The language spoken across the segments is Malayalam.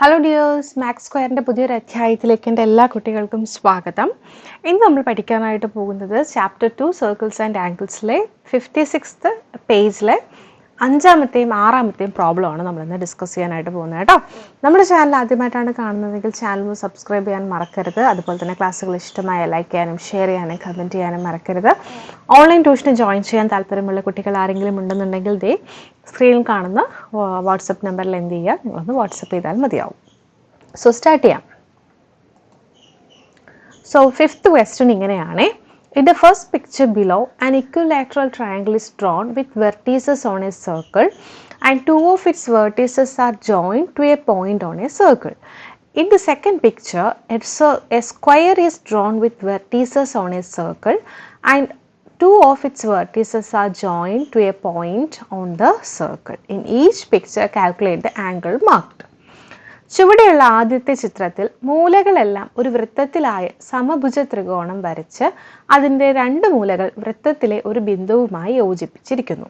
ഹലോ ഡിയേഴ്സ് മാക്സ് സ്ക്വയറിന്റെ പുതിയൊരു അധ്യായത്തിലേക്ക് എന്റെ എല്ലാ കുട്ടികൾക്കും സ്വാഗതം. ഇന്ന് നമ്മൾ പഠിക്കാനായിട്ട് പോകുന്നത് ചാപ്റ്റർ ടു സർക്കിൾസ് ആൻഡ് ആംഗിൾസിലെ ഫിഫ്റ്റി സിക്സ്ത് പേജിലെ അഞ്ചാമത്തെയും ആറാമത്തെയും പ്രോബ്ലമാണ് നമ്മളിന്ന് ഡിസ്കസ് ചെയ്യാനായിട്ട് പോകുന്നത് കേട്ടോ. നമ്മുടെ ചാനൽ ആദ്യമായിട്ടാണ് കാണുന്നതെങ്കിൽ ചാനൽ സബ്സ്ക്രൈബ് ചെയ്യാൻ മറക്കരുത്. അതുപോലെ തന്നെ ക്ലാസ്സുകൾ ഇഷ്ടമായ ലൈക്ക് ചെയ്യാനും ഷെയർ ചെയ്യാനും കമന്റ് ചെയ്യാനും മറക്കരുത്. ഓൺലൈൻ ട്യൂഷന് ജോയിൻ ചെയ്യാൻ താല്പര്യമുള്ള കുട്ടികൾ ആരെങ്കിലും ഉണ്ടെന്നുണ്ടെങ്കിൽ ദേ സ്ക്രീനിൽ കാണുന്ന വാട്സപ്പ് നമ്പറിൽ എന്ത് ചെയ്യുക? നിങ്ങളൊന്ന് വാട്സപ്പ് ചെയ്താൽ മതിയാവും. സോ സ്റ്റാർട്ട് ചെയ്യാം. സോ ഫിഫ്ത്ത് ക്വസ്റ്റ്യൻ ഇങ്ങനെയാണേ. In the first picture below, an equilateral triangle is drawn with vertices on a circle and two of its vertices are joined to a point on a circle. In the second picture, a, square is drawn with vertices on a circle and two of its vertices are joined to a point on the circle. In each picture, calculate the angle marked. ചുവടെയുള്ള ആദ്യത്തെ ചിത്രത്തിൽ മൂലകളെല്ലാം ഒരു വൃത്തത്തിലായ സമഭുജ ത്രികോണം വരച്ച് അതിന്റെ രണ്ട് മൂലകൾ വൃത്തത്തിലെ ഒരു ബിന്ദുവുമായി യോജിപ്പിച്ചിരിക്കുന്നു.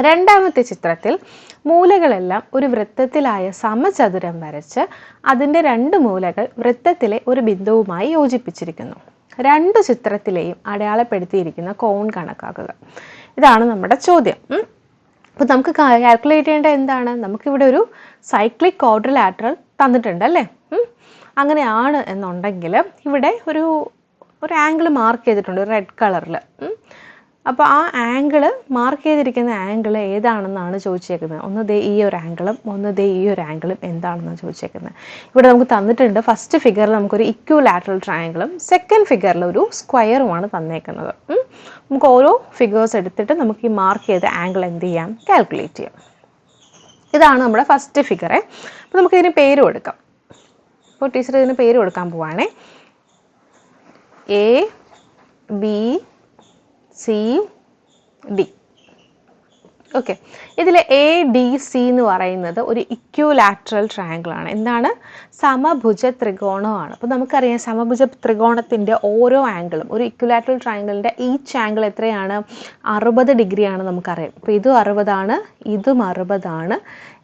രണ്ടാമത്തെ ചിത്രത്തിൽ മൂലകളെല്ലാം ഒരു വൃത്തത്തിലായ സമചതുരം വരച്ച് അതിന്റെ രണ്ട് മൂലകൾ വൃത്തത്തിലെ ഒരു ബിന്ദുവുമായി യോജിപ്പിച്ചിരിക്കുന്നു. രണ്ട് ചിത്രത്തിലെയും അടയാളപ്പെടുത്തിയിരിക്കുന്ന കോൺ കണക്കാക്കുക. ഇതാണ് നമ്മുടെ ചോദ്യം. അപ്പോൾ നമുക്ക് കാൽക്കുലേറ്റ് ചെയ്യേണ്ട എന്താണ്? നമുക്കിവിടെ ഒരു സൈക്ലിക് ക്വാഡ്രിലാറ്ററൽ തന്നിട്ടുണ്ട് അല്ലേ? അങ്ങനെയാണ് എന്നുണ്ടെങ്കിൽ ഇവിടെ ഒരു ഒരു ആംഗിൾ മാർക്ക് ചെയ്തിട്ടുണ്ട് റെഡ് കളറിൽ അപ്പോൾ ആ ആംഗിൾ മാർക്ക് ചെയ്തിരിക്കുന്ന ആംഗിൾ ഏതാണെന്നാണ് ചോദിച്ചേക്കുന്നത്. ഒന്ന് ദേ ഈ ഒരു ആംഗിളും ഒന്ന് ദേ ഈ ഒരു ആംഗിളും എന്താണെന്നാണ് ചോദിച്ചേക്കുന്നത്. ഇവിടെ നമുക്ക് തന്നിട്ടുണ്ട് ഫസ്റ്റ് ഫിഗറിൽ നമുക്കൊരു ഇക്വലാറ്ററൽ ട്രയാങ്കിളും സെക്കൻഡ് ഫിഗറിൽ ഒരു സ്ക്വയറുമാണ് തന്നേക്കുന്നത്. നമുക്ക് ഓരോ ഫിഗേഴ്സ് എടുത്തിട്ട് നമുക്ക് ഈ മാർക്ക് ചെയ്ത ആംഗിൾ എന്ത് ചെയ്യാം? കാൽക്കുലേറ്റ് ചെയ്യാം. ഇതാണ് നമ്മുടെ ഫസ്റ്റ് ഫിഗറെ അപ്പോൾ നമുക്ക് ഇതിന് പേര് കൊടുക്കാം. അപ്പോൾ ടീച്ചർ ഇതിന് പേര് കൊടുക്കാൻ പോവാണേ. A B C D okay ഇതിൽ എ ഡി സി എന്ന് പറയുന്നത് ഒരു ഇക്വലാറ്ററൽ ട്രയാങ്കിൾ ആണ്. എന്താണ്? സമഭുജ ത്രികോണമാണ്. അപ്പോൾ നമുക്കറിയാം സമഭുജ ത്രികോണത്തിന്റെ ഓരോ ആംഗിളും ഒരു ഇക്വലാറ്ററൽ ട്രയാങ്കിളിന്റെ ഈച്ച് ആംഗിൾ എത്രയാണ്? അറുപത് ഡിഗ്രിയാണ് നമുക്കറിയാം. അപ്പോൾ ഇതും അറുപതാണ് ഇതും അറുപതാണ്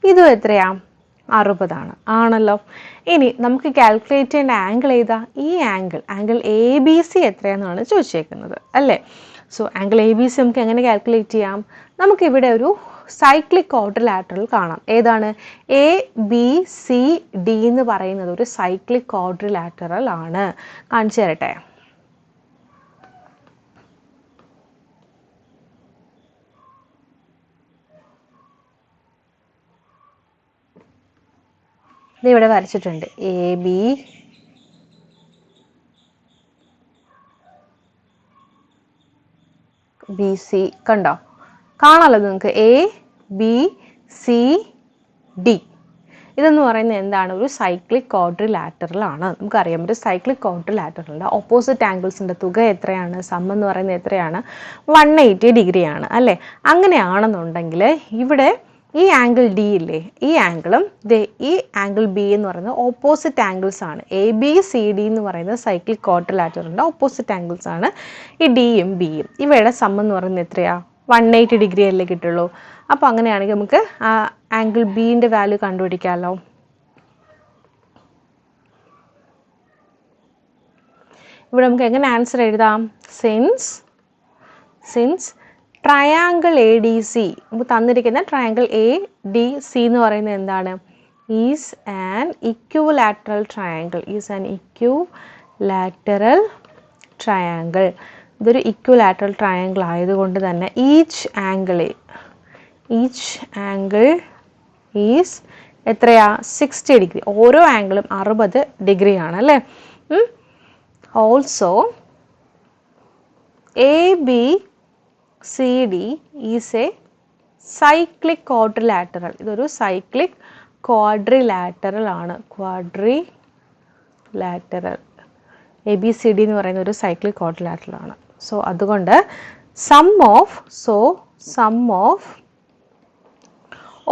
ഇതും എത്രയാണ് അറുപതാണ്. ആണല്ലോ. ഇനി നമുക്ക് കാൽക്കുലേറ്റ് ചെയ്യേണ്ട ആംഗിൾ ഏതാ? ഈ angle angle A B C എത്രയാണെന്നാണ് ചോദിച്ചേക്കുന്നത്. അല്ലേ? So angle A B C നമുക്ക് എങ്ങനെ കാൽക്കുലേറ്റ് ചെയ്യാം? നമുക്കിവിടെ ഒരു സൈക്ലിക് ക്വാഡ്രിലാറ്ററൽ കാണാം. ഏതാണ്? എ ബി സി ഡി എന്ന് പറയുന്നത് ഒരു സൈക്ലിക് ക്വാഡ്രിലാറ്ററൽ ആണ്. കാണിച്ചു തരട്ടെ. ഇവിടെ വരച്ചിട്ടുണ്ട്. എ ബി ബി സി കണ്ടോ? കാണാമല്ലോ നിങ്ങൾക്ക്? എ ബി സി ഡി ഇതെന്ന് പറയുന്നത് എന്താണ്? ഒരു സൈക്ലിക് ക്വാഡ്രിലാറ്ററൽ ലാറ്ററലാണ് നമുക്കറിയാം ഒരു സൈക്ലിക് ക്വാഡ്രിലാറ്ററലിന്റെ ഓപ്പോസിറ്റ് ആംഗിൾസിന്റെ തുക എത്രയാണ്? സം എന്ന് പറയുന്നത് എത്രയാണ്? വൺ എയ്റ്റി ഡിഗ്രിയാണ് അല്ലേ? അങ്ങനെയാണെന്നുണ്ടെങ്കിൽ ഇവിടെ ഈ ആംഗിൾ ഡി ഇല്ലേ? ഈ ആംഗിളും ദേ ഈ ആംഗിൾ ബി എന്ന് പറയുന്നത് ഓപ്പോസിറ്റ് ആംഗിൾസ് ആണ്. എ ബി സി ഡി എന്ന് പറയുന്നത് സൈക്കിൾ കോട്ടലാറ്ററിന്റെ ഓപ്പോസിറ്റ് ആംഗിൾസ് ആണ് ഈ ഡിയും ബിയും ഇവയുടെ സം എന്ന് പറയുന്നത് എത്രയാ? വൺ എയ്റ്റി ഡിഗ്രി അല്ലേ കിട്ടുള്ളൂ. അപ്പോൾ അങ്ങനെയാണെങ്കിൽ നമുക്ക് ആ ആംഗിൾ ബീന്റെ വാല്യൂ കണ്ടുപിടിക്കാമല്ലോ ഇവിടെ നമുക്ക് എങ്ങനെ ആൻസർ എഴുതാം? Since since triangle A D C നമുക്ക് തന്നിരിക്കുന്ന ട്രയാങ്കിൾ എ ഡി സി എന്ന് പറയുന്നത് എന്താണ്? Is an equilateral triangle is an equilateral triangle ഇതൊരു ഇക്വലാറ്ററൽ ട്രയാങ്കിൾ ആയതുകൊണ്ട് തന്നെ each angle each angle is എത്രയാ? സിക്സ്റ്റി ഡിഗ്രി ഓരോ ആംഗിളും അറുപത് ഡിഗ്രി ആണ് അല്ലേ? Also A B C D is a cyclic quadrilateral ഇതൊരു സൈക്ലിക് ക്വാഡ്രിലാറ്ററൽ ആണ്. Quadrilateral A B C D എന്ന് പറയുന്ന ഒരു സൈക്ലിക് ക്വാഡ്രിലാറ്ററൽ ആണ്. സോ അതുകൊണ്ട് sum of so sum of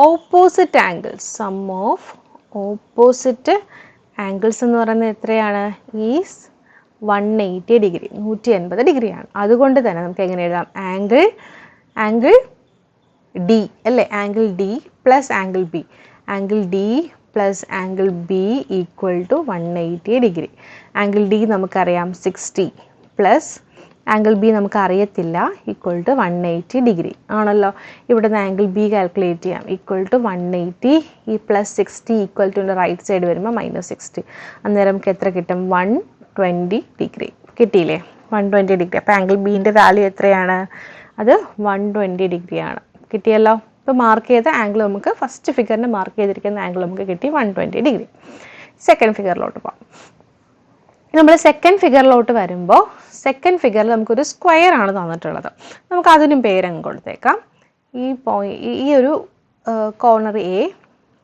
opposite angles sum of opposite angles എന്ന് പറയുന്നത് എത്രയാണ്? ഈസ് വൺ എയ്റ്റി ഡിഗ്രി നൂറ്റി എൺപത് ഡിഗ്രിയാണ് അതുകൊണ്ട് തന്നെ നമുക്ക് എങ്ങനെ എഴുതാം? ആംഗിൾ ആംഗിൾ ഡി അല്ലേ? Angle D plus angle B angle D plus angle B equal to one eighty degree angle D നമുക്കറിയാം സിക്സ്റ്റി പ്ലസ് ആംഗിൾ ബി നമുക്ക് അറിയത്തില്ല equal to one eighty degree ആണല്ലോ? ഇവിടെ നിന്ന് ആംഗിൾ ബി കാൽക്കുലേറ്റ് ചെയ്യാം. ഈക്വൽ ടു വൺ എയ്റ്റി ഈ plus sixty equal to right side വരുമ്പോൾ മൈനസ് സിക്സ്റ്റി അന്നേരം നമുക്ക് എത്ര കിട്ടും? വൺ ട്വന്റി ഡിഗ്രി കിട്ടിയില്ലേ? വൺ ട്വന്റി ഡിഗ്രി അപ്പോൾ ആംഗിൾ ബീന്റെ വാല്യൂ എത്രയാണ്? അത് വൺ ട്വന്റി ഡിഗ്രിയാണ് കിട്ടിയല്ലോ? ഇപ്പോൾ മാർക്ക് ചെയ്ത ആംഗിൾ നമുക്ക് ഫസ്റ്റ് ഫിഗറിന് മാർക്ക് ചെയ്തിരിക്കുന്ന ആംഗിൾ നമുക്ക് കിട്ടി വൺ ട്വന്റി ഡിഗ്രി സെക്കൻഡ് ഫിഗറിലോട്ട് പോകാം നമ്മൾ സെക്കൻഡ് ഫിഗറിലോട്ട് വരുമ്പോൾ സെക്കൻഡ് ഫിഗറിൽ നമുക്കൊരു സ്ക്വയർ ആണ് തന്നിട്ടുള്ളത്. നമുക്ക് അതിനും പേരങ്ങ് കൊടുത്തേക്കാം. ഈ പോയി ഈ ഒരു കോർണർ എ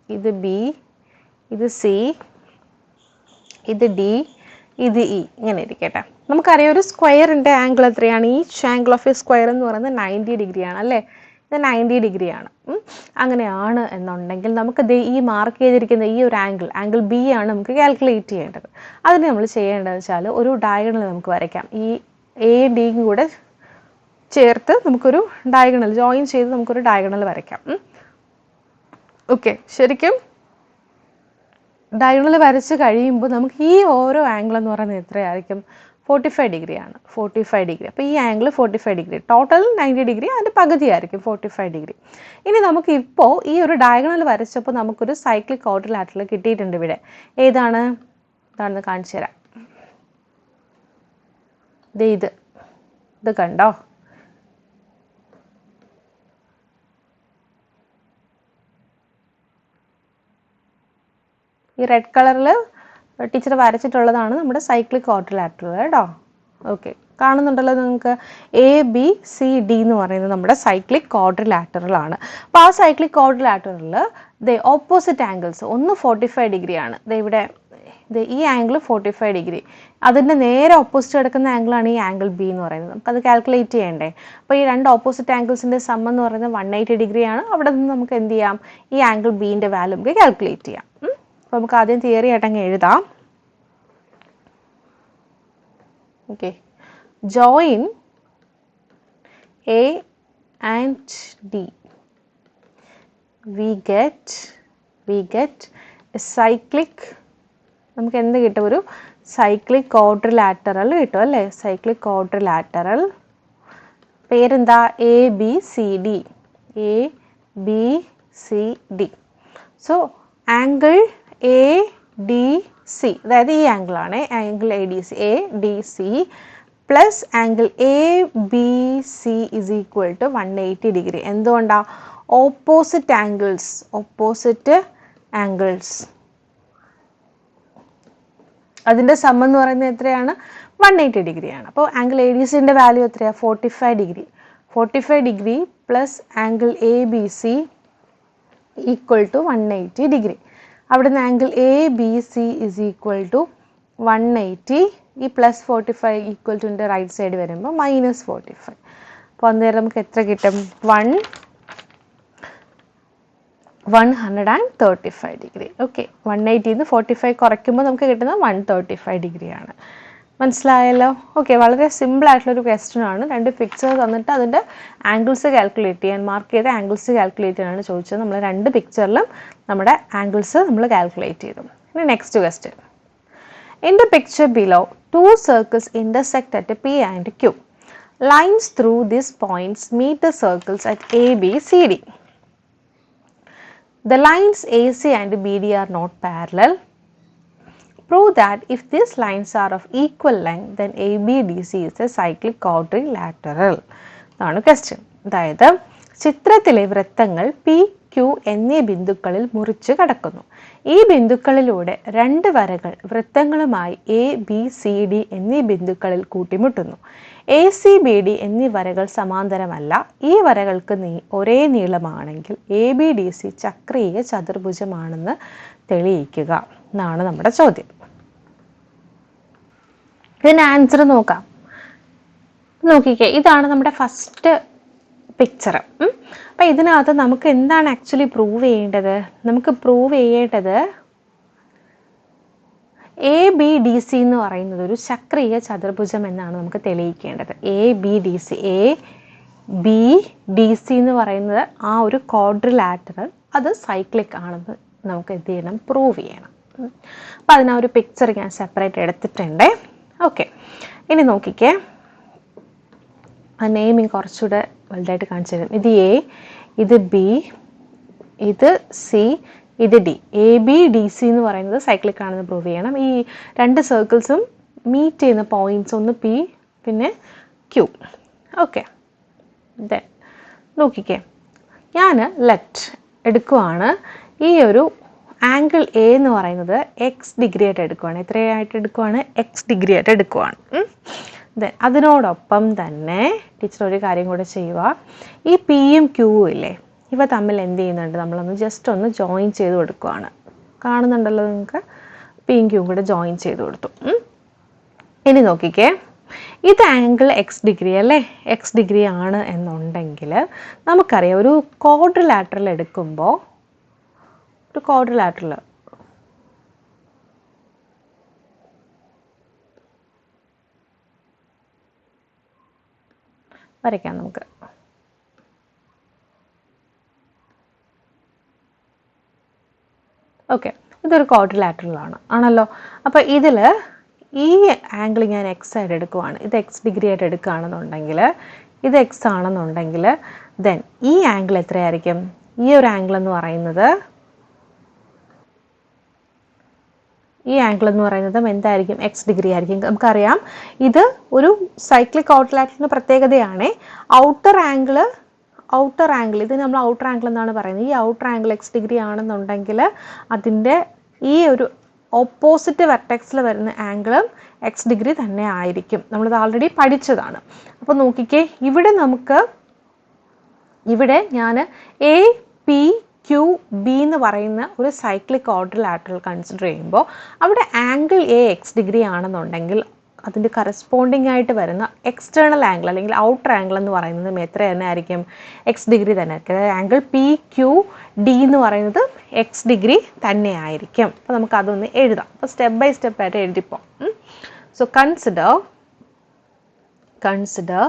ഇത് ബി ഇത് സി ഇത് ഡി ഇത് ഇ ഇങ്ങനെ ഇരിക്കട്ടെ. നമുക്കറിയാം ഒരു സ്ക്വയറിന്റെ ആംഗിൾ എത്രയാണ്? ഈ ആംഗിൾ ഓഫ് എ സ്ക്വയർ എന്ന് പറയുന്നത് നയന്റി ഡിഗ്രിയാണ് അല്ലേ? ഇത് നയന്റി ഡിഗ്രിയാണ്. അങ്ങനെയാണ് എന്നുണ്ടെങ്കിൽ നമുക്ക് ദേ ഈ മാർക്ക് ചെയ്തിരിക്കുന്ന ഈ ഒരു ആംഗിൾ ആംഗിൾ ബി ആണ് നമുക്ക് കാൽക്കുലേറ്റ് ചെയ്യേണ്ടത്. അതിന് നമ്മൾ ചെയ്യേണ്ടതെന്ന് വെച്ചാൽ ഒരു ഡയഗണൽ നമുക്ക് വരയ്ക്കാം. ഈ എ ഡിയും കൂടെ ചേർത്ത് നമുക്കൊരു ഡയഗണൽ ജോയിൻ ചെയ്ത് നമുക്കൊരു ഡയഗണൽ വരയ്ക്കാം. ഓക്കെ ശരിക്കും ഡയഗണൽ വരച്ച് കഴിയുമ്പോൾ നമുക്ക് ഈ ഓരോ ആംഗിൾ എന്ന് പറയുന്നത് എത്രയായിരിക്കും? ഫോർട്ടി ഫൈവ് ഡിഗ്രി ആണ്. ഫോർട്ടി ഫൈവ് ഡിഗ്രി അപ്പോൾ ഈ angle forty five degree total ninety degree അതിന്റെ പകുതിയായിരിക്കും ഫോർട്ടി ഫൈവ് ഡിഗ്രി ഇനി നമുക്ക് ഇപ്പോൾ ഈ ഒരു ഡയഗണൽ വരച്ചപ്പോൾ നമുക്കൊരു സൈക്ലിക് കോട്ടിലാറ്റിൽ കിട്ടിയിട്ടുണ്ട് ഇവിടെ. ഏതാണ്? ഇതാണെന്ന് കാണിച്ചു തരാം ഇത്. ഇത് കണ്ടോ? ഈ റെഡ് കളറിൽ ടീച്ചർ വരച്ചിട്ടുള്ളതാണ് നമ്മുടെ സൈക്ലിക് ക്വാഡ്രിലാറ്ററൽ കേട്ടോ ഓക്കെ കാണുന്നുണ്ടല്ലോ നിങ്ങൾക്ക് എ ബി സി ഡി എന്ന് പറയുന്നത് നമ്മുടെ സൈക്ലിക് കോഡർ ലാറ്ററിലാണ് അപ്പോൾ ആ cyclic quadrilateral the opposite angles ഒന്ന് ഫോർട്ടി ഫൈവ് ഡിഗ്രി ആണ്. ദേ ഇവിടെ ഈ ആംഗിൾ ഫോർട്ടി ഫൈവ് ഡിഗ്രി അതിന്റെ നേരെ ഓപ്പോസിറ്റ് കിടക്കുന്ന ആംഗിളാണ് ഈ ആംഗിൾ ബി എന്ന് പറയുന്നത്. നമുക്കത് കാൽക്കുലേറ്റ് ചെയ്യണ്ടേ? അപ്പോൾ ഈ രണ്ട് ഓപ്പോസിറ്റ് ആംഗിൾസിന്റെ സം എന്ന് പറയുന്നത് വൺ എയ്റ്റി ഡിഗ്രി ആണ്. അവിടെ നിന്ന് നമുക്ക് എന്ത് ചെയ്യാം? ഈ ആംഗിൾ ബീന്റെ വാല്യൂ നമുക്ക് കാൽക്കുലേറ്റ് ചെയ്യാം. അപ്പോൾ നമുക്ക് ആദ്യം തിയറി ആയിട്ടങ്ങ് എഴുതാം. Okay join A and D we get we get cyclic നമുക്ക് എന്ത് കിട്ടും? ഒരു സൈക്ലിക് ക്വാഡ്രിലാറ്ററൽ കിട്ടും അല്ലേ? സൈക്ലിക് ക്വാഡ്രിലാറ്ററൽ പേരെന്താ? A B C D A B C D so angle A D C അതായത് ഈ ആംഗിളാണ് angle A D C A D C plus angle A B C is equal to one eighty degree എന്തുകൊണ്ടാണ് ഓപ്പോസിറ്റ് ആംഗിൾസ് ഓപ്പോസിറ്റ് ആംഗിൾസ് അതിന്റെ സം എന്ന് പറയുന്നത് എത്രയാണ്? വൺ എയ്റ്റി ഡിഗ്രിയാണ് അപ്പോൾ ആംഗിൾ എ ഡി സിന്റെ വാല്യൂ എത്രയാണ് forty five degree forty five degree plus angle A B C equal to one eighty degree അവിടുന്ന് angle A B C is equal to one eighty ഈ പ്ലസ് ഫോർട്ടി ഫൈവ് ഈക്വൽ ടുന്റെ റൈറ്റ് സൈഡ് വരുമ്പോൾ മൈനസ് ഫോർട്ടി ഫൈവ് അപ്പോൾ അന്നേരം നമുക്ക് എത്ര കിട്ടും? One one hundred and thirty five degree okay one എയ്റ്റിന്ന് forty five കുറയ്ക്കുമ്പോൾ നമുക്ക് കിട്ടുന്നത് വൺ തേർട്ടി ഫൈവ് ഡിഗ്രിയാണ് മനസ്സിലായല്ലോ? ഓക്കെ വളരെ സിമ്പിൾ ആയിട്ടുള്ളൊരു ക്വസ്റ്റ്യൻ ആണ്. രണ്ട് പിക്ചർ തന്നിട്ട് അതിന്റെ ആംഗിൾസ് കാൽക്കുലേറ്റ് ചെയ്യാൻ മാർക്ക് ചെയ്ത ആംഗിൾസ് കാൽക്കുലേറ്റ് ചെയ്യാനാണ് ചോദിച്ചത്. നമ്മൾ രണ്ട് പിക്ചറിലും നമ്മുടെ ആംഗിൾസ് നമ്മൾ കാൽക്കുലേറ്റ് ചെയ്തു. ഇനി next question in the picture below two circles intersect at P and Q lines through this points meet the circles at A B C D the lines A C and B D are not parallel. Prove that if these lines are of equal length, then ABDC is a cyclic quadrilateral. അതാണ് ക്വസ്റ്റ്യൻ അതായത് ചിത്രത്തിലെ വൃത്തങ്ങൾ പി ക്യു എന്നീ ബിന്ദുക്കളിൽ മുറിച്ച് കടക്കുന്നു. ഈ ബിന്ദുക്കളിലൂടെ രണ്ട് വരകൾ വൃത്തങ്ങളുമായി എ ബി സി ഡി എന്നീ ബിന്ദുക്കളിൽ കൂട്ടിമുട്ടുന്നു. എ സി ബി ഡി എന്നീ വരകൾ സമാന്തരമല്ല. ഈ വരകൾക്ക് നീ ഒരേ നീളമാണെങ്കിൽ എ ബി ഡി സി ചക്രീയ ചതുർഭുജമാണെന്ന് തെളിയിക്കുക. എന്നാണ് നമ്മുടെ ചോദ്യം. ഇതിന് ആൻസർ നോക്കാം. നോക്കിക്കേ ഇതാണ് നമ്മുടെ ഫസ്റ്റ് പിക്ചർ അപ്പൊ ഇതിനകത്ത് നമുക്ക് എന്താണ് ആക്ച്വലി പ്രൂവ് ചെയ്യേണ്ടത്? നമുക്ക് പ്രൂവ് ചെയ്യേണ്ടത് എ ബി ഡി സി എന്ന് പറയുന്നത് ഒരു ചക്രീയ ചതുർഭുജം എന്നാണ് നമുക്ക് തെളിയിക്കേണ്ടത്. A B D C A B D C എന്ന് പറയുന്നത് ആ ഒരു ക്വാഡ്രിലാറ്ററൽ അത് സൈക്ലിക് ആണെന്ന് നമുക്ക് എന്ത് ചെയ്യണം? പ്രൂവ് ചെയ്യണം. അപ്പൊ അതിനാ ഒരു പിക്ചർ ഞാൻ സെപ്പറേറ്റ് എടുത്തിട്ടുണ്ട്. ഓക്കെ ഇനി നോക്കിക്കേ. ആ നെയിമിങ് കുറച്ചുകൂടെ വലുതായിട്ട് കാണിച്ചു തരും. ഇത് എ ഇത് ബി ഇത് സി ഇത് D A B D C എന്ന് പറയുന്നത് സൈക്ലിക് ആണെന്ന് പ്രൂവ് ചെയ്യണം. ഈ രണ്ട് സർക്കിൾസും മീറ്റ് ചെയ്യുന്ന പോയിന്റ്സ് ഒന്ന് പി പിന്നെ ക്യൂ ഓക്കെ ദെൻ നോക്കിക്കേ. ഞാൻ ലെറ്റ് എടുക്കുവാണ്. ഈ ഒരു ആംഗിൾ എ എന്ന് പറയുന്നത് എക്സ് ഡിഗ്രി ആയിട്ട് എടുക്കുവാണ്. എത്രയായിട്ട് എടുക്കുവാണ്. എക്സ് ഡിഗ്രി ആയിട്ട് എടുക്കുവാണ്. അതിനോടൊപ്പം തന്നെ ടീച്ചർ ഒരു കാര്യം കൂടെ ചെയ്യുക. ഈ പി പിയും ക്യൂവും ഇല്ലേ? ഇവ തമ്മിൽ എന്ത് ചെയ്യുന്നുണ്ട്? നമ്മളൊന്ന് ജസ്റ്റ് ഒന്ന് ജോയിൻ ചെയ്ത് കൊടുക്കുവാണ്. കാണുന്നുണ്ടല്ലോ നിങ്ങൾക്ക്? പി പിയും ക്യൂവും കൂടെ ജോയിൻ ചെയ്ത് കൊടുത്തു. ഇനി നോക്കിക്കേ. ഇത് ആംഗിൾ എക്സ് ഡിഗ്രി അല്ലേ? എക്സ് ഡിഗ്രി ആണ് എന്നുണ്ടെങ്കിൽ നമുക്കറിയാം ഒരു ക്വാഡ്രിലാറ്ററൽ എടുക്കുമ്പോൾ ഒരു ക്വാഡ്രിലാറ്ററൽ വരയ്ക്കാം നമുക്ക്. ഓക്കെ ഇതൊരു ക്വാഡ്രിലാറ്ററൽ ആണ്. ആണല്ലോ? അപ്പോൾ ഇതിൽ ഈ ആംഗിൾ ഞാൻ എക്സ് ആയിട്ട് എടുക്കുവാണ്. ഇത് എക്സ് ഡിഗ്രി ആയിട്ട് എടുക്കുകയാണെന്നുണ്ടെങ്കിൽ ഇത് എക്സ് ആണെന്നുണ്ടെങ്കിൽ ദെൻ ഈ ആംഗിൾ എത്രയായിരിക്കും? ഈ ഒരു ആംഗിൾ എന്ന് പറയുന്നത് ഈ ആംഗിൾ എന്ന് പറയുന്നത് എന്തായിരിക്കും? എക്സ് ഡിഗ്രി ആയിരിക്കും. നമുക്കറിയാം ഇത് ഒരു സൈക്ലിക് ഔട്ട്ലാറ്റിന്റെ പ്രത്യേകതയാണ്. ഔട്ടർ ആംഗിൾ ഔട്ടർ ആംഗിൾ ഇത് നമ്മൾ ഔട്ടർ ആംഗിൾ എന്നാണ് പറയുന്നത്. ഈ ഔട്ടർ ആംഗിൾ എക്സ് ഡിഗ്രി ആണെന്നുണ്ടെങ്കിൽ അതിന്റെ ഈ ഒരു ഓപ്പോസിറ്റ് വെർട്ടെക്സിൽ വരുന്ന ആംഗിളും എക്സ് ഡിഗ്രി തന്നെ ആയിരിക്കും. നമ്മളിത് ആൾറെഡി പഠിച്ചതാണ്. അപ്പോൾ നോക്കിക്കേ ഇവിടെ നമുക്ക് ഇവിടെ ഞാൻ എ പി ക്യു ബി എന്ന് പറയുന്ന ഒരു സൈക്ലിക് ഓർഡർ ലാറ്ററൽ കൺസിഡർ ചെയ്യുമ്പോൾ അവിടെ ആംഗിൾ എ എക്സ് ഡിഗ്രി ആണെന്നുണ്ടെങ്കിൽ അതിന്റെ കറസ്പോണ്ടിങ് ആയിട്ട് വരുന്ന എക്സ്റ്റേണൽ ആംഗിൾ അല്ലെങ്കിൽ ഔട്ടർ ആംഗിൾ എന്ന് പറയുന്നത് എത്ര തന്നെ ആയിരിക്കും? എക്സ് ഡിഗ്രി തന്നെ. ആയിരിക്കും അതായത് ആംഗിൾ പി ക്യു ഡി എന്ന് പറയുന്നത് എക്സ് ഡിഗ്രി തന്നെ ആയിരിക്കും. അപ്പോൾ നമുക്ക് അതൊന്ന് എഴുതാം. അപ്പോൾ സ്റ്റെപ്പ് ബൈ സ്റ്റെപ്പ് ആയിട്ട് എഴുതിപ്പോ. So consider consider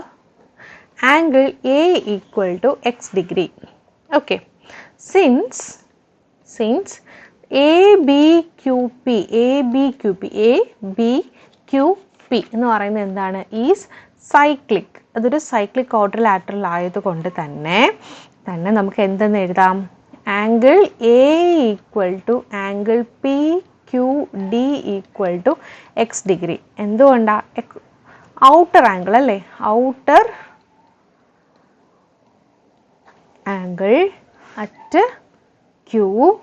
angle A equal to X degree Okay. Since A B Q P എന്ന് പറയുന്നത് എന്താണ്? ഈസ് സൈക്ലിക് അതൊരു സൈക്ലിക് ഓർഡർ ലാറ്ററൽ ആയതുകൊണ്ട് തന്നെ തന്നെ നമുക്ക് എന്തെന്ന് എഴുതാം? Angle A equal to angle P Q D equal to X degree എന്തുകൊണ്ടാ? ഔട്ടർ ആംഗിൾ അല്ലേ? Outer angle at Q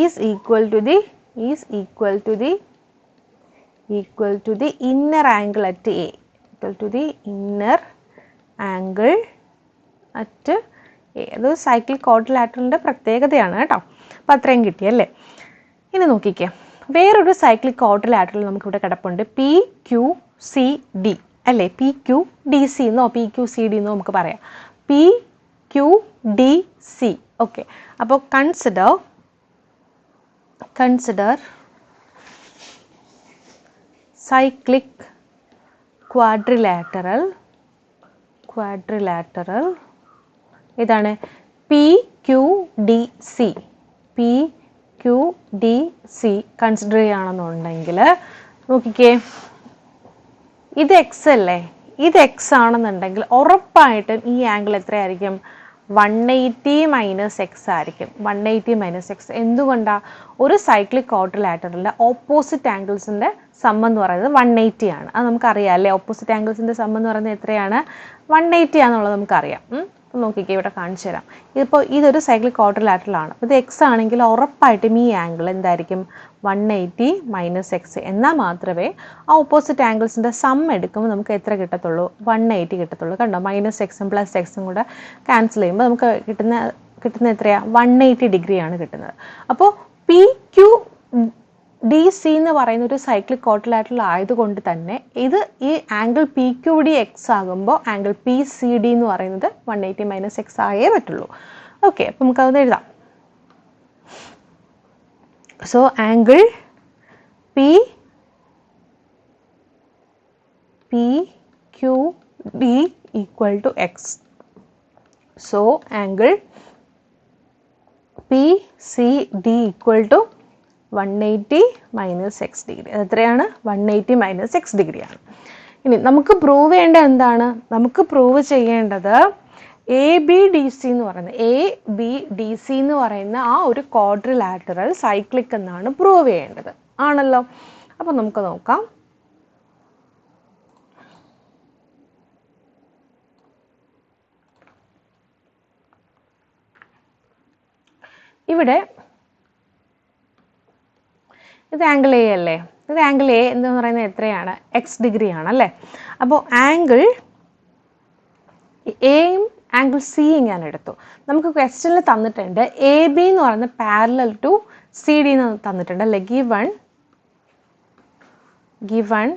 is equal to the is equal to the equal to the inner angle at A. Equal to the inner angle at A. അത് സൈക്കിൾ കോട്ടിലാറ്ററിന്റെ പ്രത്യേകതയാണ് കേട്ടോ. അപ്പം അത്രയും കിട്ടിയല്ലേ ഇനി നോക്കിക്കേ. വേറൊരു സൈക്ലിക് കോട്ടിലാറ്ററിൽ നമുക്കിവിടെ കിടപ്പുണ്ട്. പി ക്യു സി ഡി അല്ലേ? പി ക്യു ഡി സി എന്നോ പി ക്യു സി ഡി എന്നോ നമുക്ക് പറയാം. P Q D C okay അപ്പോൾ consider consider cyclic quadrilateral quadrilateral ഇതാണ് P Q D C P Q D C consider ചെയ്യുകയാണെന്നുണ്ടെങ്കിൽ നോക്കിക്കേ ഇത് എക്സ് അല്ലേ? ഇത് എക്സ് ആണെന്നുണ്ടെങ്കിൽ ഉറപ്പായിട്ടും ഈ ആംഗിൾ എത്രയായിരിക്കും? വൺ എയ്റ്റി മൈനസ് എക്സ് ആയിരിക്കും. വൺ എയ്റ്റി മൈനസ് എക്സ് എന്തുകൊണ്ടാണ് ഒരു സൈക്ലിക് കോട്ടലാറ്ററിന്റെ ഓപ്പോസിറ്റ് ആംഗിൾസിന്റെ സം എന്ന് പറയുന്നത് വൺ എയ്റ്റി ആണ്. അത് നമുക്കറിയാം അല്ലേ? ഓപ്പോസിറ്റ് ആംഗിൾസിന്റെ സം എന്ന് പറയുന്നത് എത്രയാണ്? വൺ എയ്റ്റി ആണെന്നുള്ളത് നമുക്കറിയാം. നോക്കിക്കേ ഇവിടെ കാണിച്ചു തരാം. ഇതിപ്പോൾ ഇതൊരു സൈക്ലിക് കോട്ടലാറ്ററിലാണ് ഇത് എക്സ് ആണെങ്കിൽ ഉറപ്പായിട്ടും ഈ ആംഗിൾ എന്തായിരിക്കും? വൺ എയ്റ്റി മൈനസ് എക്സ് എന്നാൽ മാത്രമേ ആ ഓപ്പോസിറ്റ് ആംഗിൾസിന്റെ സം എടുക്കുമ്പോൾ നമുക്ക് എത്ര കിട്ടത്തുള്ളൂ? വൺ എയ്റ്റി കിട്ടത്തുള്ളൂ. കണ്ടോ? മൈനസ് എക്സും പ്ലസ് എക്സും കൂടെ ക്യാൻസൽ ചെയ്യുമ്പോൾ നമുക്ക് കിട്ടുന്ന കിട്ടുന്ന എത്രയാണ് വൺ എയ്റ്റി ഡിഗ്രിയാണ് കിട്ടുന്നത്. അപ്പോൾ പി ക്യു ഡി സി എന്ന് പറയുന്ന ഒരു സൈക്ലിക് കോട്ടിലാറ്ററൽ ആയതുകൊണ്ട് തന്നെ ഇത് ഈ angle P Q D X ആകുമ്പോൾ ആംഗിൾ പി സി ഡി എന്ന് പറയുന്നത് വൺ എയ്റ്റി മൈനസ് എക്സ് ആയേ പറ്റുള്ളൂ. ഓക്കെ അപ്പം നമുക്കത് എഴുതാം. So angle P P Q D equal to X so angle P C D equal to one eighty minus X degree എത്രയാണ്? വൺ എയ്റ്റി മൈനസ് എക്സ് ഡിഗ്രിയാണ് ഇനി നമുക്ക് പ്രൂവ് ചെയ്യേണ്ട എന്താണ്? നമുക്ക് പ്രൂവ് ചെയ്യേണ്ടത് എ ബി ഡി സി എന്ന് പറയുന്നത് എ ബി ഡി സി എന്ന് പറയുന്ന ആ ഒരു ക്വാഡ്രിലാറ്ററൽ സൈക്ലിക് എന്നാണ് പ്രൂവ് ചെയ്യേണ്ടത്. ആണല്ലോ? അപ്പോൾ നമുക്ക് നോക്കാം. ഇവിടെ ഇത് ആംഗിൾ എ അല്ലേ? ഇത് ആംഗിൾ എ എന്ന് പറയുന്നത് എത്രയാണ്? എക്സ് ഡിഗ്രി ആണ് അല്ലേ? അപ്പോൾ ആംഗിൾ എയും ആംഗിൾ സിയും ഞാൻ എടുത്തു. നമുക്ക് ക്വസ്റ്റ്യനിൽ തന്നിട്ടുണ്ട് എ ബി എന്ന് പറയുന്നത് പാരലൽ ടു സി ഡി എന്ന് തന്നിട്ടുണ്ട് അല്ലേ? Given given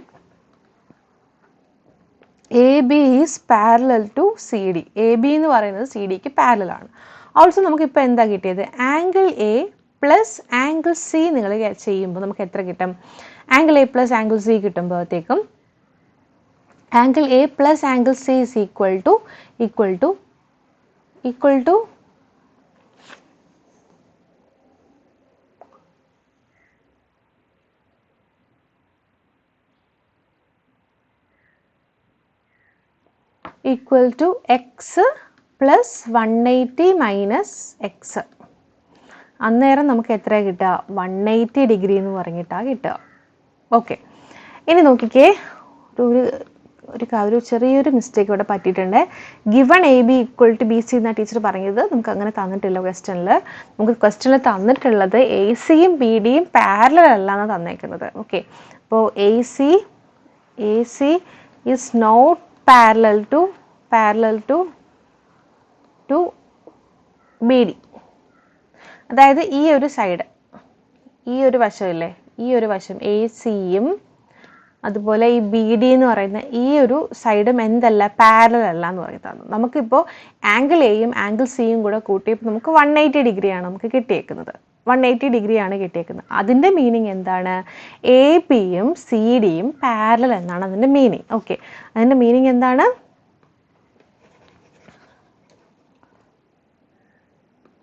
A B is parallel to C D A B എന്ന് പറയുന്നത് സി ഡിക്ക് പാരലൽ ആണ്. ഓൾസോ നമുക്കിപ്പോൾ എന്താ കിട്ടിയത്? Angle A plus angle C നിങ്ങൾ ചെയ്യുമ്പോൾ നമുക്ക് എത്ര കിട്ടും? Angle A plus angle C കിട്ടുമ്പോഴത്തേക്കും angle A plus angle C is equal to equal to equal to equal to X plus one eighty minus X അന്നേരം നമുക്ക് എത്ര കിട്ടുക? വൺ എയ്റ്റി ഡിഗ്രി എന്ന് പറഞ്ഞിട്ടാണ് കിട്ടുക. ഓക്കെ ഇനി നോക്കിക്കേ. ഒരു ഒരു ഒരു ചെറിയൊരു മിസ്റ്റേക്ക് ഇവിടെ പറ്റിയിട്ടുണ്ട്. Given A B equal to B C എന്നാണ് ടീച്ചർ പറഞ്ഞത്. നമുക്ക് അങ്ങനെ തന്നിട്ടില്ല ക്വസ്റ്റനിൽ നമുക്ക് ക്വസ്റ്റനിൽ തന്നിട്ടുള്ളത് എ സിയും ബി ഡിയും പാരലൽ അല്ലാന്ന് തന്നേക്കുന്നത്. ഓക്കെ അപ്പോൾ A C A C is not parallel to parallel to to B D അതായത് ഈ ഒരു സൈഡ് ഈ ഒരു വശമില്ലേ ഈ ഒരു വശം എ സിയും അതുപോലെ ഈ ബി ഡി എന്ന് പറയുന്ന ഈ ഒരു സൈഡും എന്തല്ല പാരലൽ അല്ല എന്ന് പറയുന്നത് നമുക്കിപ്പോൾ ആംഗിൾ എയും ആംഗിൾ സിയും കൂടെ കൂട്ടിയപ്പോൾ നമുക്ക് വൺ എയ്റ്റി ഡിഗ്രിയാണ് നമുക്ക് കിട്ടിയേക്കുന്നത്. വൺ എയ്റ്റി ഡിഗ്രിയാണ് കിട്ടിയേക്കുന്നത്. അതിന്റെ മീനിങ് എന്താണ്? എ പിയും സി ഡിയും പാരലൽ എന്നാണ് അതിന്റെ മീനിങ് ഓക്കെ അതിന്റെ മീനിങ് എന്താണ്?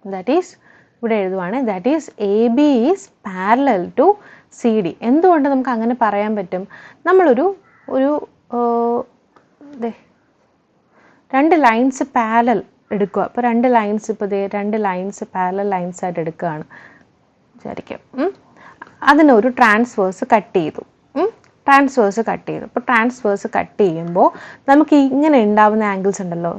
ദാറ്റ് ഈസ് ഇവിടെ എഴുതുവാണ്. That is A B is parallel to C D എന്തുകൊണ്ട് നമുക്ക് അങ്ങനെ പറയാൻ പറ്റും? നമ്മളൊരു ഒരു രണ്ട് ലൈൻസ് പാരലൽ എടുക്കുക. അപ്പോൾ രണ്ട് ലൈൻസ് ഇപ്പോൾ ദേ രണ്ട് ലൈൻസ് പാരലൽ ലൈൻസ് ആയിട്ട് എടുക്കുകയാണ്. വിചാരിക്കും. അതിനൊരു ട്രാൻസ്വേഴ്സ് കട്ട് ചെയ്തു. ട്രാൻസ്വേഴ്സ് കട്ട് ചെയ്തു. അപ്പോൾ ട്രാൻസ്വേഴ്സ് കട്ട് ചെയ്യുമ്പോൾ നമുക്ക് ഇങ്ങനെ ഉണ്ടാവുന്ന ആംഗിൾസ് ഉണ്ടല്ലോ.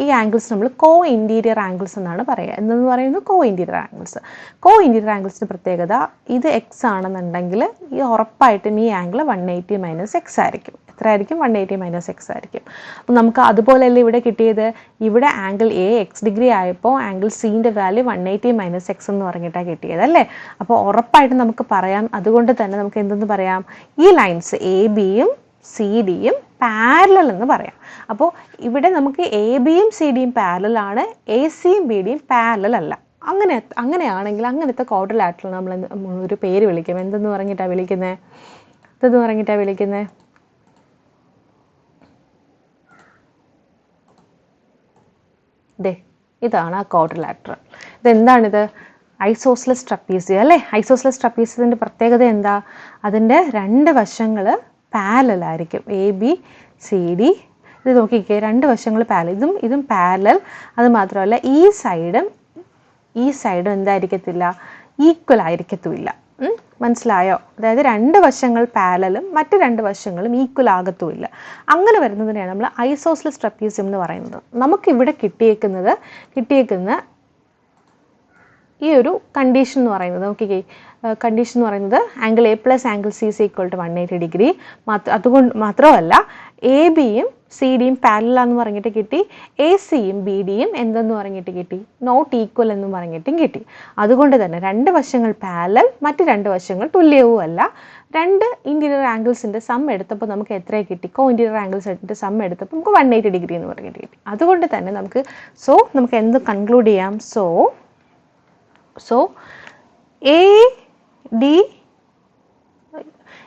ഈ ആംഗിൾസ് നമ്മൾ കോ ഇന്റീരിയർ ആംഗിൾസ് എന്നാണ് പറയുക. എന്നു പറയുന്നത്? Co interior angles co interior ആംഗിൾസിന്റെ പ്രത്യേകത ഇത് എക്സ് ആണെന്നുണ്ടെങ്കിൽ ഈ ഉറപ്പായിട്ടും ഈ angle one eighty minus X ആയിരിക്കും. എത്ര ആയിരിക്കും വൺ എയ്റ്റി മൈനസ് എക്സ് ആയിരിക്കും. അപ്പം നമുക്ക് അതുപോലെയല്ലേ ഇവിടെ കിട്ടിയത്? ഇവിടെ ആംഗിൾ എ എക്സ് ഡിഗ്രി ആയപ്പോൾ angle സീന്റെ value one eighty minus X എന്ന് പറഞ്ഞിട്ടാണ് കിട്ടിയത് അല്ലേ? അപ്പോൾ ഉറപ്പായിട്ടും നമുക്ക് പറയാം. അതുകൊണ്ട് തന്നെ നമുക്ക് എന്തെന്ന് പറയാം? ഈ ലൈൻസ് എ ബിയും സി ഡിയും പാരലൽ എന്ന് പറയാം. അപ്പോൾ ഇവിടെ നമുക്ക് എ ബിയും സി ഡിയും ആണ്. എ സിയും ബി ഡിയും പാരലൽ അല്ല. അങ്ങനെ അങ്ങനെയാണെങ്കിൽ അങ്ങനത്തെ ക്വാഡ്രിലാറ്ററൽ നമ്മൾ ഒരു പേര് വിളിക്കും. എന്തെന്ന് പറഞ്ഞിട്ടാണ് വിളിക്കുന്നത് എന്തെന്ന് പറഞ്ഞിട്ടാണ് വിളിക്കുന്നത് ദേ ഇതാണ് ആ ക്വാഡ്രിലാറ്ററൽ ഇതെന്താണിത്? ഐസോസ്ലസ് ട്രപ്പീസിയ അല്ലേ? ഐസോസ്ലസ് ട്രപ്പീസിയത്തിന്റെ പ്രത്യേകത എന്താ? അതിന്റെ രണ്ട് വശങ്ങൾ പാരലായിരിക്കും. എ ബി സി ഡി ഇത് നോക്കിക്കേ രണ്ട് വശങ്ങൾ പാലൽ ഇതും ഇതും പാരലൽ അത് മാത്രമല്ല ഈ സൈഡും ഈ സൈഡും എന്തായിരിക്കത്തില്ല? ഈക്വൽ ആയിരിക്കത്തുമില്ല. മനസ്സിലായോ? അതായത് രണ്ട് വശങ്ങൾ പാരലും മറ്റ് രണ്ട് വശങ്ങളും ഈക്വൽ ആകത്തുമില്ല. അങ്ങനെ വരുന്നതിനെയാണ് നമ്മൾ ഐസോസ്ലസ് ട്രപ്പീസിയം എന്ന് പറയുന്നത്. നമുക്കിവിടെ കിട്ടിയേക്കുന്നത് കിട്ടിയേക്കുന്ന ഈ ഒരു കണ്ടീഷൻ എന്ന് പറയുന്നത്. നോക്കിക്കേ കണ്ടീഷൻ എന്ന് പറയുന്നത് angle A plus angle C C equal to one eighty degree അതുകൊണ്ട് മാത്രമല്ല എ ബിയും സി ഡിയും പാരലാന്ന് പറഞ്ഞിട്ട് കിട്ടി. എ സിയും ബി ഡിയും എന്തെന്ന് പറഞ്ഞിട്ട് കിട്ടി? നോട്ട് ഈക്വൽ എന്ന് പറഞ്ഞിട്ടും കിട്ടി. അതുകൊണ്ട് തന്നെ രണ്ട് വശങ്ങൾ പാരലൽ മറ്റ് രണ്ട് വശങ്ങൾ തുല്യവും അല്ല. രണ്ട് ഇന്റീരിയർ ആംഗിൾസിന്റെ സം എടുത്തപ്പോൾ നമുക്ക് എത്ര കിട്ടി? കോ ഇന്റീരിയർ ആംഗിൾസിന്റെ സം എടുത്തപ്പോൾ നമുക്ക് വൺ എയ്റ്റി ഡിഗ്രി എന്ന് പറഞ്ഞിട്ട് കിട്ടി. അതുകൊണ്ട് തന്നെ നമുക്ക് സോ നമുക്ക് എന്ത് കൺക്ലൂഡ് ചെയ്യാം? So so A D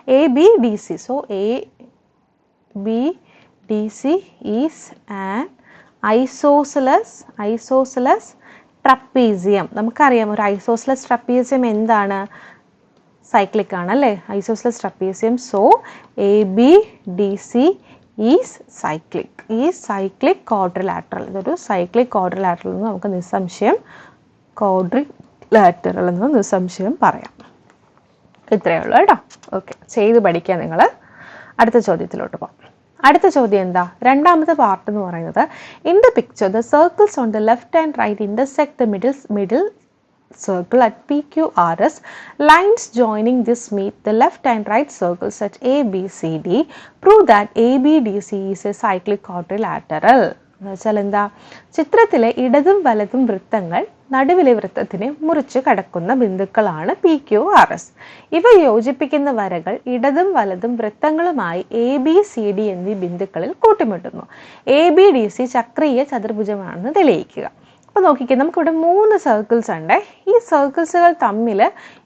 A B D C so A B D C is an isosceles isosceles trapezium നമുക്കറിയാം ഒരു ഐസോസ്ലസ് ട്രപ്പീസിയം എന്താണ്? സൈക്ലിക് ആണ് അല്ലേ? Isosceles trapezium so A B D C is cyclic ഈ സൈക്ലിക് കോഡ്രിലാറ്ററൽ ഇതൊരു സൈക്ലിക് കോഡ്രിലാറ്ററൽ എന്ന് നമുക്ക് നിസ്സംശയം കോഡ്രിലാറ്ററൽ എന്ന് നിസ്സംശയം പറയാം. ഇത്രയേ ഉള്ളൂ കേട്ടോ. ഓക്കെ ചെയ്ത് പഠിക്കുക നിങ്ങൾ അടുത്ത ചോദ്യത്തിലോട്ട് പോകാം. അടുത്ത ചോദ്യം എന്താ? രണ്ടാമത്തെ പാർട്ട് എന്ന് പറയുന്നത് in the picture the circles on the left and right intersect the middle middle circle at PQRS, lines joining this meet the left and right circles at ABCD. Prove that ABDC is a cyclic quadrilateral. എന്ന് വെച്ചാൽ എന്താ? ചിത്രത്തിലെ ഇടതും വലതും വൃത്തങ്ങൾ നടുവിലെ വൃത്തത്തിനെ മുറിച്ച് കടക്കുന്ന ബിന്ദുക്കളാണ് പി ക്യു ആർ എസ് ഇവ യോജിപ്പിക്കുന്ന വരകൾ ഇടതും വലതും വൃത്തങ്ങളുമായി എ ബി സി ഡി എന്നീ ബിന്ദുക്കളിൽ കൂട്ടിമുട്ടുന്നു. എ ബി ഡി സി ചക്രീയ ചതുർഭുജമാണെന്ന് തെളിയിക്കുക. അപ്പോൾ നോക്കിക്കേ നമുക്കിവിടെ മൂന്ന് സർക്കിൾസ് ഉണ്ട്. ഈ സർക്കിൾസുകൾ തമ്മിൽ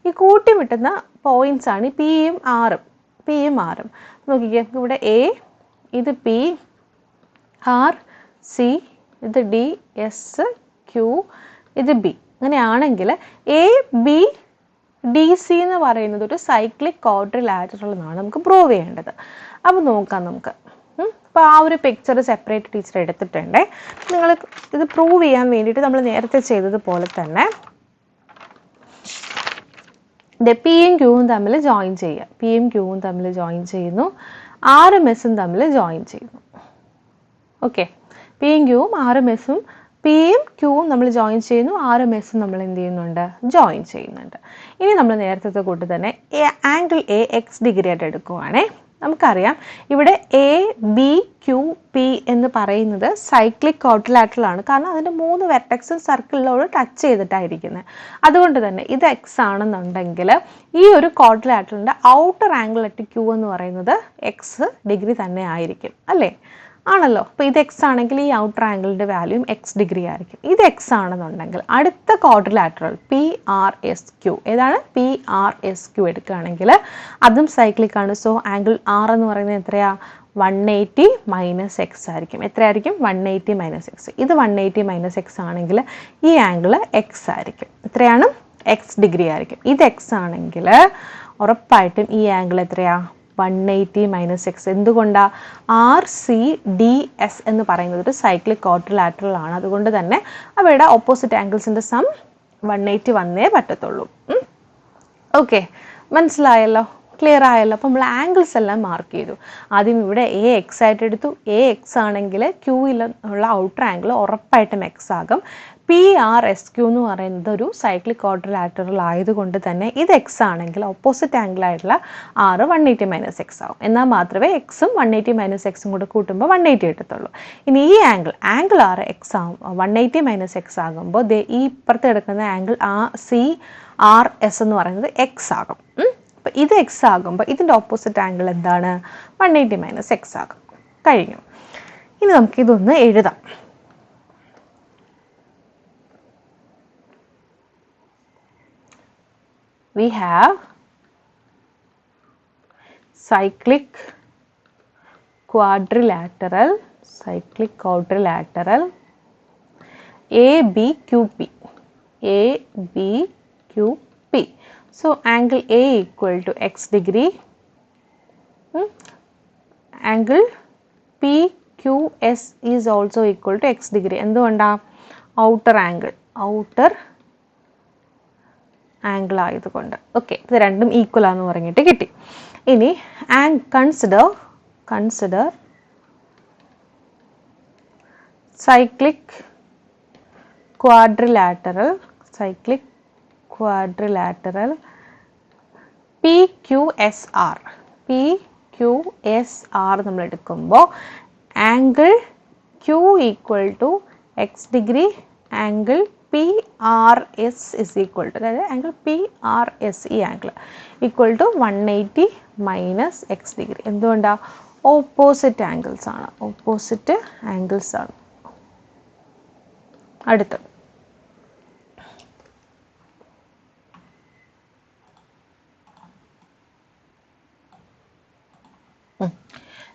ഈ കൂട്ടിമുട്ടുന്ന പോയിന്റ്സ് ആണ് പിയും ആറും പിയും ആറും നോക്കിക്കേ ഇവിടെ എ ഇത് പി ആർ സി ഇത് ഡി എസ് ക്യു ഇത് ബി അങ്ങനെയാണെങ്കിൽ എ ബി ഡി സി എന്ന് പറയുന്നത് ഒരു സൈക്ലിക് ക്വാഡ്രിലാറ്ററൽ എന്നാണ് നമുക്ക് പ്രൂവ് ചെയ്യേണ്ടത്. അപ്പോൾ നോക്കാം നമുക്ക്. അപ്പോൾ ആ ഒരു പിക്ചർ സെപ്പറേറ്റ് ടീച്ചർ എടുത്തിട്ടുണ്ട്. നിങ്ങൾ ഇത് പ്രൂവ് ചെയ്യാൻ വേണ്ടിയിട്ട് നമ്മൾ നേരത്തെ ചെയ്തതുപോലെ തന്നെ പിയും ക്യൂവും തമ്മിൽ ജോയിൻ ചെയ്യുക. പിയും ക്യൂവും തമ്മിൽ ജോയിൻ ചെയ്യുന്നു. ആറ് എസും തമ്മിൽ ജോയിൻ ചെയ്യുന്നു. ഓക്കെ പിയും ക്യൂവും ആറ് എസും പിയും ക്യൂവും നമ്മൾ ജോയിൻ ചെയ്യുന്നു. ആറും എസും നമ്മൾ എന്ത് ചെയ്യുന്നുണ്ട്? ജോയിൻ ചെയ്യുന്നുണ്ട്. ഇനി നമ്മൾ നേരത്തെ കൂട്ട് തന്നെ ആംഗിൾ എ എക്സ് ഡിഗ്രി ആയിട്ട് എടുക്കുവാണേ. നമുക്കറിയാം ഇവിടെ എ ബി ക്യു പി എന്ന് പറയുന്നത് സൈക്ലിക് കോട്ടിലാറ്ററൽ ആണ്. കാരണം അതിന്റെ മൂന്ന് വെർട്ടെക്സും സർക്കിളിലോട് ടച്ച് ചെയ്തിട്ടായിരിക്കുന്നത് അതുകൊണ്ട് തന്നെ ഇത് എക്സ് ആണെന്നുണ്ടെങ്കിൽ ഈ ഒരു കോട്ടിലാറ്ററിന്റെ ഔട്ടർ ആംഗിൾ അറ്റ് ക്യൂ എന്ന് പറയുന്നത് എക്സ് ഡിഗ്രി തന്നെ ആയിരിക്കും. അല്ലേ? ആണല്ലോ. അപ്പോൾ ഇത് എക്സ് ആണെങ്കിൽ ഈ ഔട്ടർ ആംഗിളിന്റെ വാല്യൂം എക്സ് ഡിഗ്രി ആയിരിക്കും. ഇത് എക്സ് ആണെന്നുണ്ടെങ്കിൽ അടുത്ത quadrilateral P R S Q ഏതാണ്? പി ആർ എസ് ക്യു എടുക്കുകയാണെങ്കിൽ അതും സൈക്ലിക് ആണ്. സോ ആംഗിൾ ആർ എന്ന് പറയുന്നത് എത്രയാ? വൺ എയ്റ്റി മൈനസ് എക്സ് ആയിരിക്കും. എത്രയായിരിക്കും? വൺ എയ്റ്റി മൈനസ് എക്സ് ഇത് വൺ എയ്റ്റി മൈനസ് എക്സ് ആണെങ്കിൽ ഈ ആംഗിൾ എക്സ് ആയിരിക്കും. എത്രയാണ്? എക്സ് ഡിഗ്രി ആയിരിക്കും. ഇത് എക്സ് ആണെങ്കിൽ ഉറപ്പായിട്ടും ഈ ആംഗിൾ എത്രയാ? വൺ എയ്റ്റി മൈനസ് എക്സ് എന്തുകൊണ്ടാണ് ആർ സി ഡി എസ് എന്ന് പറയുന്നത് ഒരു സൈക്ലിക് ക്വാഡ്രിലാറ്ററൽ ആണ്. അതുകൊണ്ട് തന്നെ അവയുടെ ഓപ്പോസിറ്റ് ആംഗിൾസിന്റെ സം വൺ എയ്റ്റി വന്നേ പറ്റത്തുള്ളൂ. ഓക്കെ മനസ്സിലായല്ലോ? ക്ലിയർ ആയല്ലോ? അപ്പോൾ നമ്മൾ ആംഗിൾസ് എല്ലാം മാർക്ക് ചെയ്തു. ആദ്യം ഇവിടെ എ എക്സ് ആയിട്ട് എടുത്തു. എ എക്സ് ആണെങ്കിൽ ക്യൂയിൽ ഉള്ള ഔട്ടർ ആംഗിൾ ഉറപ്പായിട്ടും എക്സ് ആകും. പി ആർ എസ് ക്യൂ എന്ന് പറയുന്നത് ഒരു സൈക്ലിക് ഓർഡർ ലാറ്ററൽ ആയതുകൊണ്ട് തന്നെ ഇത് എക്സ് ആണെങ്കിൽ ഓപ്പോസിറ്റ് ആംഗിൾ ആയിട്ടുള്ള ആറ് വൺ എയ്റ്റി മൈനസ് എക്സ് ആവും. എന്നാൽ മാത്രമേ എക്സും വൺ എയ്റ്റി മൈനസ് എക്സും കൂടെ കൂട്ടുമ്പോൾ വൺ എയ്റ്റി കിട്ടത്തുള്ളൂ. ഇനി ഈ ആംഗിൾ ആംഗിൾ ആറ് എക്സ് ആവും. വൺ എയ്റ്റി മൈനസ് എക്സ് ആകുമ്പോൾ ഈ ഇപ്പുറത്ത് കിടക്കുന്ന ആംഗിൾ ആ സി ആർ എസ് എന്ന് പറയുന്നത് എക്സ് ആകും. അപ്പോൾ ഇത് എക്സ് ആകുമ്പോൾ ഇതിന്റെ ഓപ്പോസിറ്റ് ആംഗിൾ എന്താണ്? വൺ എയ്റ്റി മൈനസ് എക്സ് ആകും. കഴിഞ്ഞു. ഇനി നമുക്കിതൊന്ന് എഴുതാം. We have cyclic quadrilateral cyclic quadrilateral ABQP ABQP so angle A equal to x degree hmm? angle PQS is also equal to x degree എന്തുകൊണ്ടാ outer angle outer ആംഗിൾ ആയതുകൊണ്ട്. ഓക്കെ ഇത് രണ്ടും ഈക്വൽ ആണെന്ന് പറഞ്ഞിട്ട് കിട്ടി. ഇനി Aung consider consider cyclic quadrilateral cyclic quadrilateral P Q S R P Q S R നമ്മൾ എടുക്കുമ്പോൾ angle Q equal to X degree angle P R S is equal to അതായത് ആംഗിൾ പി ആർ എസ് ഈ angle equal to one eighty minus X degree എന്തുകൊണ്ടാണ് ഓപ്പോസിറ്റ് ആംഗിൾസ് ആണ്. ഓപ്പോസിറ്റ് ആംഗിൾസ് ആണ്. അടുത്ത്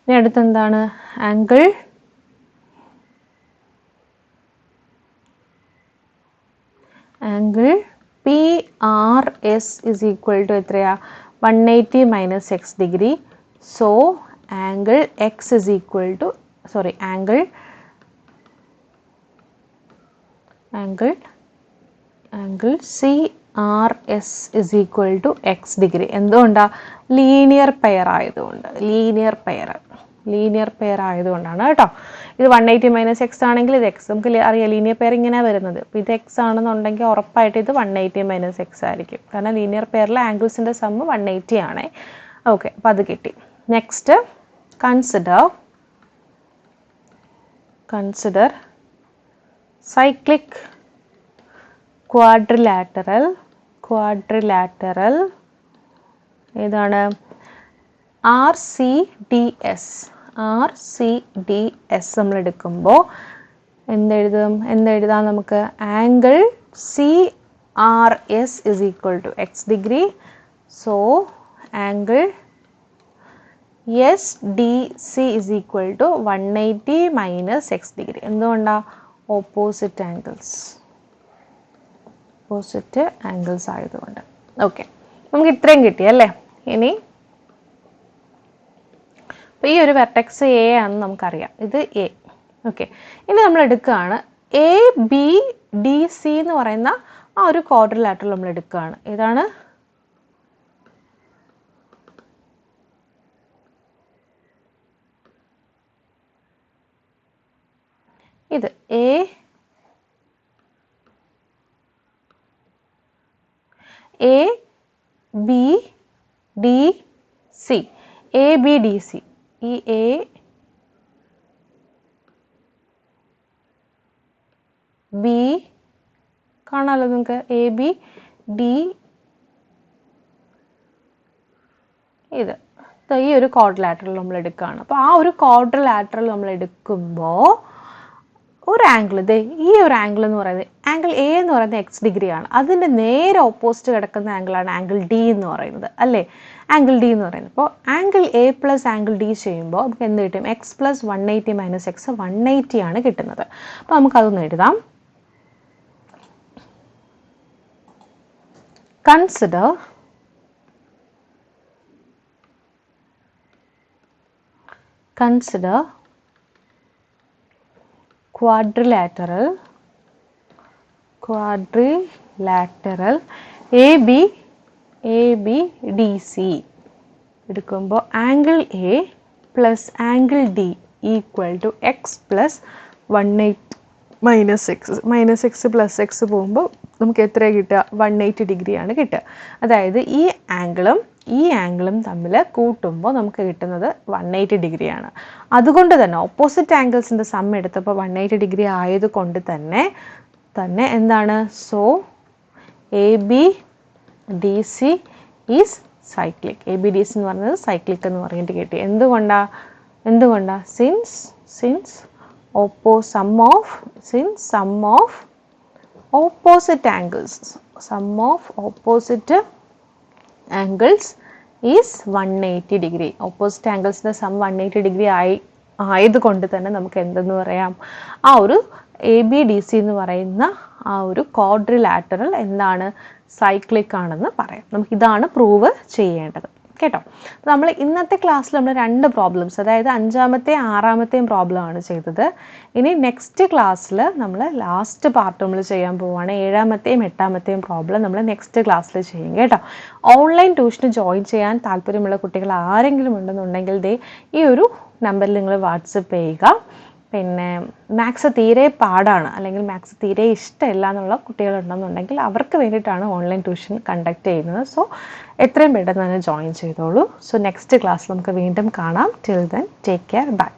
ഇനി അടുത്തെന്താണ്? Angle S is equal to എത്രയാ? One eighty minus x degree so angle x is equal to sorry angle angle angle C R S is equal to x degree എന്തുകൊണ്ടാണ് ലീനിയർ പെയർ ആയതുകൊണ്ട്. ലീനിയർ പെയർ ലീനിയർ പെയർ ആയതുകൊണ്ടാണ് കേട്ടോ. ഇത് വൺ എയ്റ്റി മൈനസ് എക്സ് ആണെങ്കിൽ ഇത് എക്സ് നമുക്ക് അറിയാം. ലീനിയർ പെയർ ഇങ്ങനെയാണ് വരുന്നത്. അപ്പോൾ ഇത് എക്സ് ആണെന്നുണ്ടെങ്കിൽ ഉറപ്പായിട്ട് ഇത് വൺ എയ്റ്റി മൈനസ് എക്സ് ആയിരിക്കും. കാരണം ലീനിയർ പെയറിലെ ആംഗിൾസിന്റെ സമ്മ് വൺ എയ്റ്റി ആണേ. ഓക്കെ അപ്പോൾ അത് കിട്ടി. Next consider consider cyclic quadrilateral quadrilateral ഏതാണ്? R C D S R C D S നമ്മൾ എടുക്കുമ്പോൾ എന്തെഴുതും? എന്തെഴുതാം നമുക്ക്? Angle C R S is equal to x degree so angle S D C is equal to one eighty minus x degree എന്തുകൊണ്ടാണ് ഓപ്പോസിറ്റ് ആംഗിൾസ് ഓപ്പോസിറ്റ് ആംഗിൾസ് ആയതുകൊണ്ട്. ഓക്കെ നമുക്ക് ഇത്രയും കിട്ടി അല്ലേ? ഇനി അപ്പോൾ ഈ ഒരു വെർട്ടെക്സ് എ ആണെന്ന് നമുക്കറിയാം. ഇത് എ ഓക്കെ ഇനി നമ്മൾ എടുക്കുകയാണ്. എ ബി ഡി സി എന്ന് പറയുന്ന ആ ഒരു ക്വാഡ്രിലാറ്ററൽ നമ്മൾ എടുക്കുകയാണ്. ഏതാണ്? ഇത് A A B D C A B D C ഈ എ ബി കാണാമല്ലോ നിങ്ങൾക്ക്? എ ബി ഡി ഇത്. ഈ ഒരു ക്വാഡ്രിലാറ്ററൽ നമ്മൾ എടുക്കുകയാണ്. അപ്പോൾ ആ ഒരു ക്വാഡ്രിലാറ്ററൽ നമ്മൾ എടുക്കുമ്പോൾ ഒരു ആംഗിൾ ദേ ഈ ഒരു ആംഗിൾ എന്ന് പറയുന്നത് ആംഗിൾ എ എന്ന് പറയുന്നത് എക്സ് ഡിഗ്രി ആണ്. അതിന്റെ നേരെ ഓപ്പോസിറ്റ് കിടക്കുന്ന ആംഗിളാണ് ആംഗിൾ ഡി എന്ന് പറയുന്നത് അല്ലേ? ആംഗിൾ ഡി എന്ന് പറയുന്നത്. അപ്പോൾ angle A plus angle D ചെയ്യുമ്പോൾ നമുക്ക് എന്ത് കിട്ടും? X plus one eighty minus x one eighty ആണ് കിട്ടുന്നത്. അപ്പോൾ നമുക്കതൊന്ന് എഴുതാം. Consider consider quadrilateral quadrilateral AB AB DC എടുക്കുമ്പോൾ angle A plus angle D equal to x plus one eight minus x minus x plus x പോകുമ്പോൾ നമുക്ക് എത്ര കിട്ടുക? വൺ എയ്റ്റ് ഡിഗ്രിയാണ് കിട്ടുക. അതായത് ഈ ആംഗിളും ഈ ആംഗിളും തമ്മിൽ കൂട്ടുമ്പോൾ നമുക്ക് കിട്ടുന്നത് വൺ എയ്റ്റി ഡിഗ്രിയാണ്. അതുകൊണ്ട് തന്നെ ഓപ്പോസിറ്റ് ആംഗിൾസിന്റെ സം എടുത്തപ്പോൾ വൺ എയ്റ്റി ഡിഗ്രി ആയതുകൊണ്ട് തന്നെ തന്നെ എന്താണ്? So A B D C is cyclic A B D C എന്ന് പറയുന്നത് സൈക്ലിക് എന്ന് പറഞ്ഞിട്ട് കിട്ടി. എന്തുകൊണ്ടാ? എന്തുകൊണ്ടാ? Since since oppo sum of since sum of opposite angles sum of opposite angles is one eighty degree opposite ആംഗിൾസിന്റെ sum one eighty degree ആയി ആയതുകൊണ്ട് തന്നെ നമുക്ക് എന്തെന്ന് പറയാം? ആ ഒരു എ ബി ഡി സി എന്ന് പറയുന്ന ആ ഒരു ക്വാഡ്രിലാറ്ററൽ എന്താണ്? സൈക്ലിക് ആണെന്ന് പറയാം. നമുക്ക് ഇതാണ് പ്രൂവ് ചെയ്യേണ്ടത്. കേട്ടോ? നമ്മൾ ഇന്നത്തെ ക്ലാസ്സിൽ നമ്മൾ രണ്ട് പ്രോബ്ലംസ് അതായത് അഞ്ചാമത്തെ ആറാമത്തെയും പ്രോബ്ലം ആണ് ചെയ്തത്. ഇനി നെക്സ്റ്റ് ക്ലാസ്സിൽ നമ്മൾ ലാസ്റ്റ് പാർട്ട് നമ്മൾ ചെയ്യാൻ പോവുകയാണ് ഏഴാമത്തെയും എട്ടാമത്തെയും പ്രോബ്ലം നമ്മൾ നെക്സ്റ്റ് ക്ലാസ്സിൽ ചെയ്യും കേട്ടോ. ഓൺലൈൻ ട്യൂഷന് ജോയിൻ ചെയ്യാൻ താല്പര്യമുള്ള കുട്ടികൾ ആരെങ്കിലും ഉണ്ടെന്നുണ്ടെങ്കിൽ ദേ ഈ ഒരു നമ്പറിൽ നിങ്ങൾ വാട്സപ്പ് ചെയ്യുക. പിന്നെ മാത്സ് തീരെ പാടാണ് അല്ലെങ്കിൽ മാത്സ് തീരെ ഇഷ്ടമില്ല എന്നുള്ള കുട്ടികളുണ്ടെന്നുണ്ടെങ്കിൽ അവർക്ക് വേണ്ടിയിട്ടാണ് ഓൺലൈൻ ട്യൂഷൻ കണ്ടക്ട് ചെയ്യുന്നത്. സോ എത്രയും പെട്ടെന്ന് തന്നെ ജോയിൻ ചെയ്തോളൂ. സോ നെക്സ്റ്റ് ക്ലാസ് നമുക്ക് വീണ്ടും കാണാം. Till then take care bye